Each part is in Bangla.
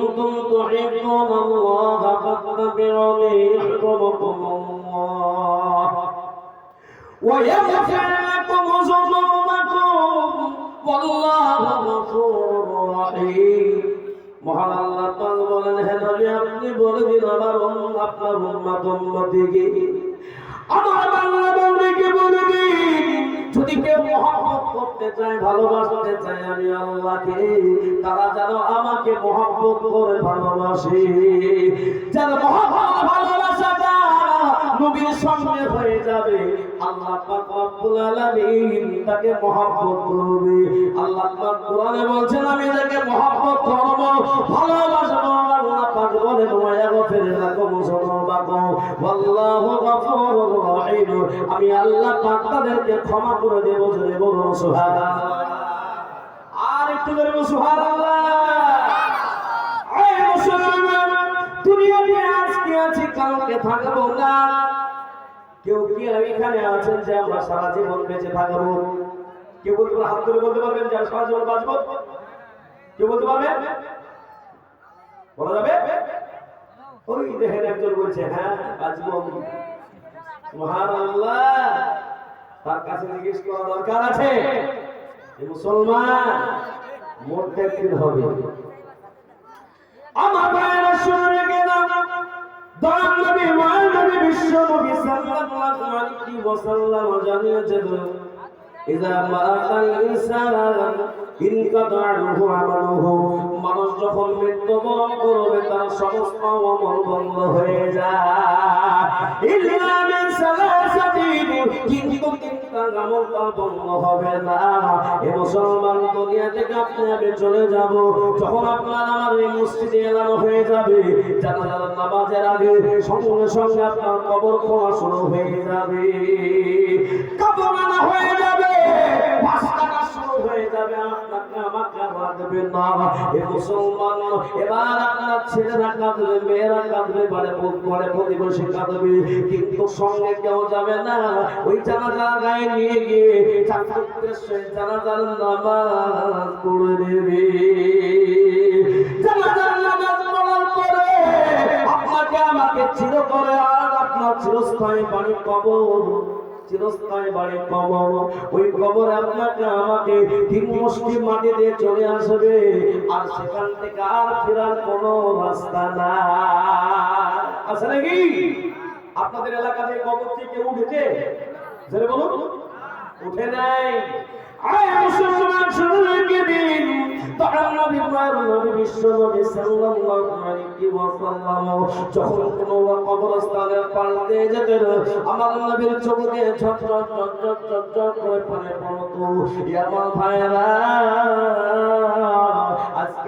كنتم تحبون الله فاتبعوني يحببكم الله ويغفر لكم ذنوبكم والله غفور رحيم মহান আল্লাহ পাক বলেন হে নবী আপনি বলে দিন আমার উম্ম- আপনার উম্মত উম্মতিকে আমার বাংলা বাউরিকে বলে দিন যদি কেউ মহব্বত করতে চায়, ভালোবাসতে চায়, আমি আল্লাহকে, তারা যেন আমাকে মহব্বত করে ভালোবাসে। যারা মহব্বত ভালোবাসাটা নবীর হয়ে যাবে। আল্লাহ পাক রব্বুল আলামিন তাকে মহব্বত করবে। আল্লাহ পাক বলছেন, আমি তাকে মহব্বত করব, ভালোবাসবো, আল্লাহ পাক আমি আল্লাহ তাদেরকে ক্ষমা করে দেব, জোরে বলুন আর একটু থাকব না। কেউ কি আছেন যে আমরা সারা জীবন বেঁচে থাকব? কেউ হাত তুলে বলতে পারবেন যে সারা জীবন বাঁচবো? কেউ বলতে পারবেন? বলা যাবে? ওই দেখেন একজন বলছে হ্যাঁ বাঁচবো মহান আল্লাহ তার কাছে জিজ্ঞেস করা দরকার আছে? মুসলমান, মরতে একদিন হবে। আমার ভাইয়েরা শুনে গেলাম দয়াল নবী মায়ের নবী বিশ্ব নবী সাল্লাল্লাহু আলাইহি ওয়াসাল্লাম জানিয়েছেন, ইযা মাআল ইনসান মানুষ যখন মৃত্যুবরণ করবে, তার সমস্ত আমল বন্ধ হয়ে যায়। কিন্তু আমল তার বন্ধ হবে না। এ মুসলমান থেকে আপনি চলে যাব। যখন আপনার আমার এই মসজিদে হয়ে যাবে, জানাজার নামাজের আগে সঙ্গে সঙ্গে আপনার কবর খোলা শুরু হয়ে যাবে। কবর হয়ে যাবে। এবার আপনার ছেলেরা মেয়েরা কিন্তু সঙ্গে কেউ যাবে না। ওই জানাজা গায়ে নিয়ে গিয়ে জানাজার নামাজ পড়ে নেবে। জানাজার নামাজ পড়ার পরে আপনাকে আমাকে চির করে আর আপনার চিরস্থায়ী বাড়ি কবর চিরস্থায়ী বাড়ি কবর ওই কবর আপনাকে, আমাকে তিন মুষ্টি মাটি দিয়ে চলে আসবে। আর সেখান থেকে আর ফেরার কোনো রাস্তা না আছে নাকি? আপনাদের এলাকাতে কবর থেকে উঠেছে? জোরে বলুন। উঠে নাই। আয় মুসলমান শুনলে দিন।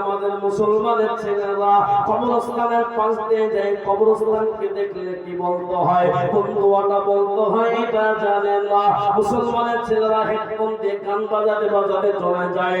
আমাদের মুসলমানের ছেলেরা কবরস্থানের পাশ দিয়ে যায়, কবরস্থানকে দেখলে কি বলতে হয়? কোন বলতে হয় এটা না। মুসলমানের ছেলেরা হেডফোন দিয়ে গান বাজাতে বাজাতে চলে যায়।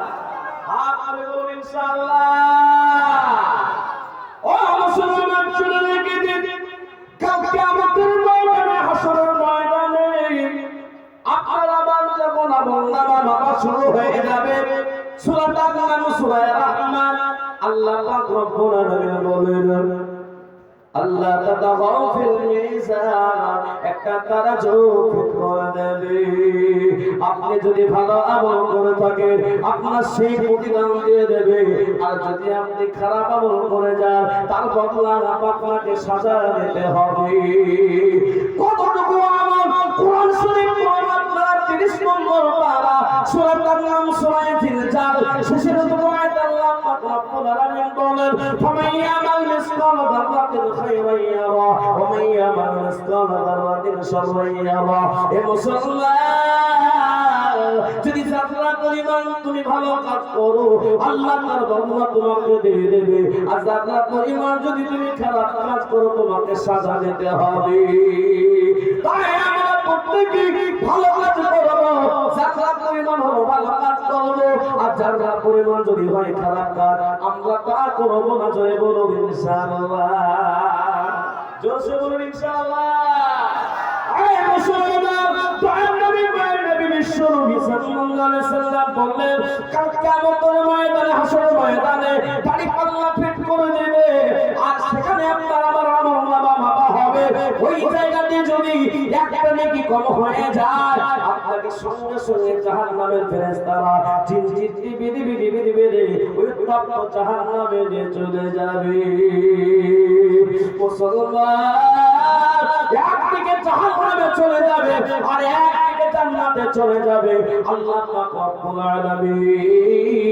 ইনশাআল্লাহ। ও মুসলমান শুনে রেখে দিন, কালকে আমাদের ময়দানে হাসরের ময়দানে আপনার রহমান আল্লাহ বলেন আল্লাহ একটা তারা আপনি যদি ভালো আমল করে থাকেন, আপনার সেই প্রতিদান দিয়ে দেবে। আর যদি আপনি খারাপ আমল করে যান, তার বদলা আপনাকে সাজা দিতে হবে। কতটুকু আমল? কোরআন শরীফ আপনার 30 নম্বর পারা। সূরাটার নাম সূরা জিলজাল। শেষের আল্লাহ বলেন ফামান যদি যাত্রা পরিমাণ তুমি ভালো কাজ করো, আল্লাহ তার বর্ণনা তোমাকে দিয়ে দেবে। আর যাত্রা পরিমাণ যদি তুমি খারাপ কাজ করো, তোমাকে সাজা দিতে হবে। তাই আমরা প্রত্যেকেই ভালো কাজ করব, যাত্রা পরিমাণ হলো ভালো কাজ যাত্রা পরিমাণ যদি হয় খারাপ কাজ, আমরা তা করব না, জয় বলো ইনশাআল্লাহ। ইনশাআল্লাহ। আরে মুসলমান নবী নবী বিশ্ব নবী সাল্লাল্লাহু আলাইহি সাল্লাম বললেন, কাল কিয়ামতের ময়দানে ময়দানে দাড়ি পাল্লা ফিট করে দেবে। আর সেখানে আপনার আমার আমল নামা হবে। ওই জায়গাতে যদি একটা নেকি কম হয়ে যায় সঙ্গে সঙ্গে জাহান্নামের ফেরেশতারা জিন জিন বিধি বিধি বিধি বিধি উত্তপ্ত জাহান নামে চলে যাবে। একদিকে জাহান্নামে চলে যাবে আর একদিকে জান্নাতে চলে যাবে। আল্লাহ পাক রব্বুল আলামিন।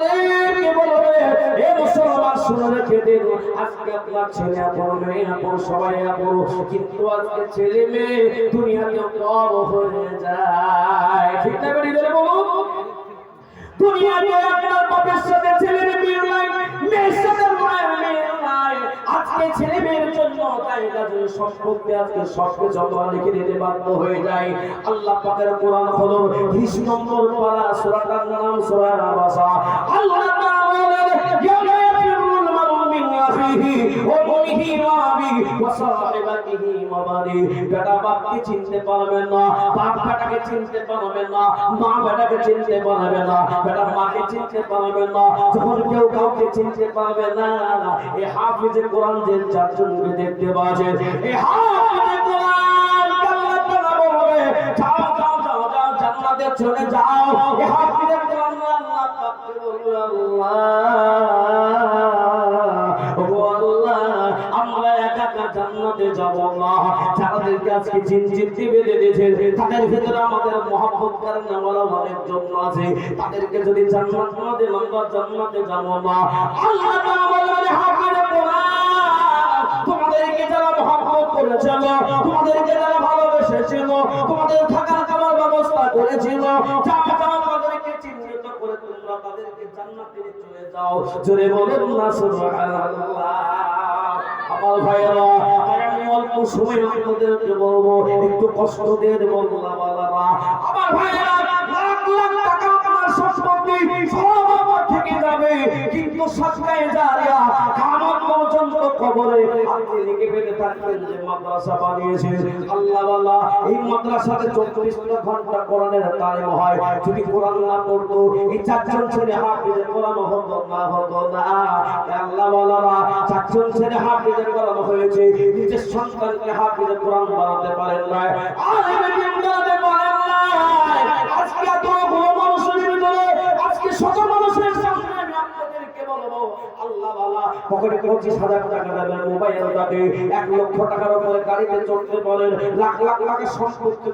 তাদেরকে বলবে, এ মুসলমান, শুনে রেখে দিন। আজকে আপনার ছেলে ছেলে মেয়ে দুনিয়াতে বড় হয়ে যায়। ঠিক না বেরিয়ে বলুন। দুনিয়াতে আপনার ছেলে লিখে দিতে বাধ্য হয়ে যায়। আল্লাহ হলো 20 নম্বর পারা, সূরাটার নাম সূরা আবাসা। আল্লাহ আখিহি ওয়া উম্মিহি ওয়া আবিহি ওয়া সাহিবাতিহি ওয়া বানি বেটা বাপকে চিনতে পারবে না বাপ বেটাকে চিনতে পারবে না মা বেটাকে চিনতে পারবে না বেটা মাকে চিনতে পারবে না যখন কেউ কাউকে চিনতে পারবে না এই হাফিজে কোরআন দেখতে যাও জান্নাতে চলে যাও আল্লাহ আল্লাহ জান্নাতে যাব না যাদেরকে আজকে জিন জিনতে বেঁধে দিয়েছে। তাদের ভিতরে আমাদের মহব্বত করেন আমরা অনেক জন্য আছে। তাদেরকে যদি জান্নাত না দেন আমরা জান্নাতে যাব না আল্লাহ বলেন হাফিজে কোরআন তোমাদেরকে যারা মহব্বত করেছিল, তোমাদেরকে যারা ভালোবেসেছিল, তোমাদের থাকার খাবার ব্যবস্থা করেছিল যাও তাদেরকে চিহ্নিত করে তোমরা তাদেরকে জান্নাতে চলে যাও। জোরে বলুন না, সুবহানাল্লাহ। আমার ভাইয়েরা তাই আমি অল্প সময় আপনাদেরকে বলব, একটু কষ্ট আমার ভাইয়েরা, লাখ লাখ টাকা আপনার সব আমার থেকে যাবে, কিন্তু সৎকায় জারিয়া কামত পর্যন্ত কবরে থাকবেন যে মাদ্রাসা বানিয়েছে, আল্লাহ আল্লাহ এই মাদ্রাসাতে চব্বিশটা ঘণ্টা কোরআনের তালিম হয়। যদি কোরআন না পড়তো, এই চারজন ছেলে হাফিজে কোরআন হতো না হতো না। আল্লাহ চারজন ছেলে হাফিজে কোরআন হয়েছে, নিজের সন্তানকে হাফিজে কোরআন বানাতে পারেন না আর বানাতে পারেন পকেটে হাজার টাকা দেবেন মোবাইল এক লক্ষ টাকার উপরে গাড়িতে পারেন লাখ লাখ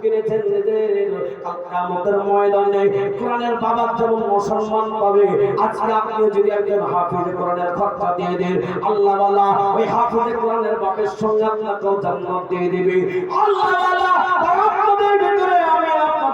কিনেছেন নিজের ময়দানে কোরআনের বাবার যেমন মুসলমান পাবে, আজকে আপনি যদি একজন হাফিজে কোরআনের খরচা দিয়ে দেন, আল্লাহ ওই হাফিজে কোরআনের বাপের সঙ্গে আপনাকেও জান্নাত দিয়ে দিবে। আল্লাহ আপনাদের ভিতরে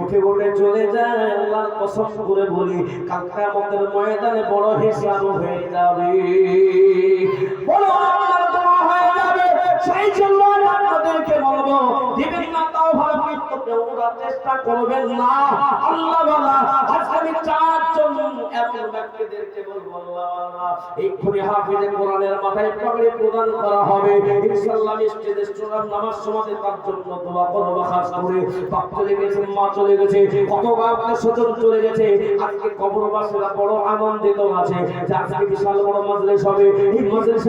উঠে উঠে চলে যায় আল্লাহ কসম করে বলি, কাল কিয়ামতের ময়দানে বড় হিসাব হয়ে যাবে। বড় চেষ্টা করবেন না। আল্লাহ আমি চারজন এমন ব্যক্তিদেরকে বলব, আল্লাহ হাফিজে কোরআনের মাথায় পাগড়ি প্রদান করা হবে। ইনশাআল্লাহ নামাজ সমাজে তার জন্য দোয়া খাস করে। চলে গেছে, মা চলে গেছে, কত চলে গেছে। আজকে বড় আনন্দিত আছে আজকে বিশাল বড় হবে। এই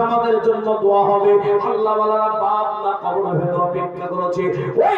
আমাদের জন্য দোয়া হবে। আল্লাহ বাপ না কবরের ভেতর অপেক্ষা করেছে। ওই